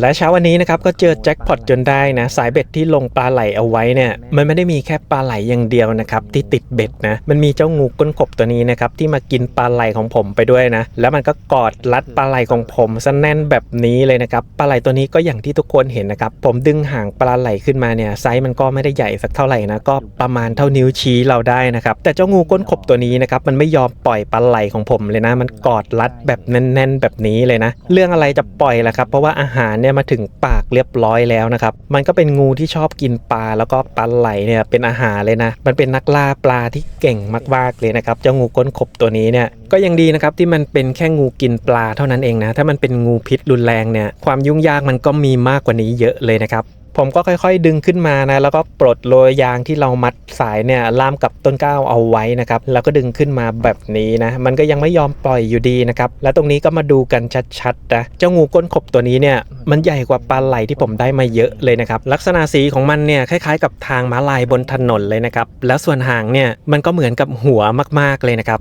และเช้าวันนี้นะครับก็เจอแจ็คพอตจนได้นะ สายเบ็ดที่ลงปลาไหลเอาไว้เนี่ยมันไม่ได้มีแค่ปลาไหลอย่างเดียวนะครับที่ติดเบ็ดนะมันมีเจ้างูก้นขบตัวนี้นะครับที่มากินปลาไหลของผมไปด้วยนะ แล้วมันก็กอดรัดปลาไหลของผมซะแน่นแบบนี้เลยนะครับปลาไหลตัวนี้ก็อย่างที่ทุกคนเห็นนะครับผมดึงห่างปลาไหลขึ้นมาเนี่ยไซส์มันก็ไม่ได้ใหญ่สักเท่าไหร่นะก็ประมาณเท่านิ้วชี้เราได้นะครับแต่เจ้างูก้นขบตัวนี้นะครับมันไม่ยอมปล่อยปลาไหลของผมเลยนะ มันกอดรัดแบบแน่น ๆ แบบนี้เลยนะ เรื่องอะไรจะปล่อยล่ะครับเพราะว่าอาหารเนี่ยมาถึงปากเรียบร้อยแล้วนะครับ มันก็เป็นงูที่ชอบกินปลาแล้วก็ปลาไหลเนี่ยเป็นอาหารเลยนะ มันเป็นนักล่าปลาที่เก่งมากๆเลยนะครับ เจ้างูก้นขบตัวนี้เนี่ยก็ยังดีนะครับที่มันเป็นแค่งูกินปลาเท่านั้นเองนะ ถ้ามันเป็นงูพิษรุนแรงเนี่ยความยุ่งยากมันก็มีมากกว่านี้เยอะเลยนะครับ ผมก็ค่อยๆ ดึงขึ้นมานะแล้วก็ปลดโรยยางที่เรามัดสายเนี่ยล่ามกับต้นก้าวเอาไว้นะครับแล้วก็ดึงขึ้นมาแบบนี้นะมันก็ยังไม่ยอมปล่อยอยู่ดีนะครับแล้วตรงนี้ก็มาดูกันชัดๆนะเจ้างูก้นขบตัวนี้เนี่ยมันใหญ่กว่าปลาไหลที่ผมได้มาเยอะเลยนะครับลักษณะสีของมันเนี่ยคล้ายๆ กับทางม้าลายบนถนนเลยนะครับแล้วส่วนหางเนี่ยมันก็เหมือนกับหัวมากๆเลยนะครับ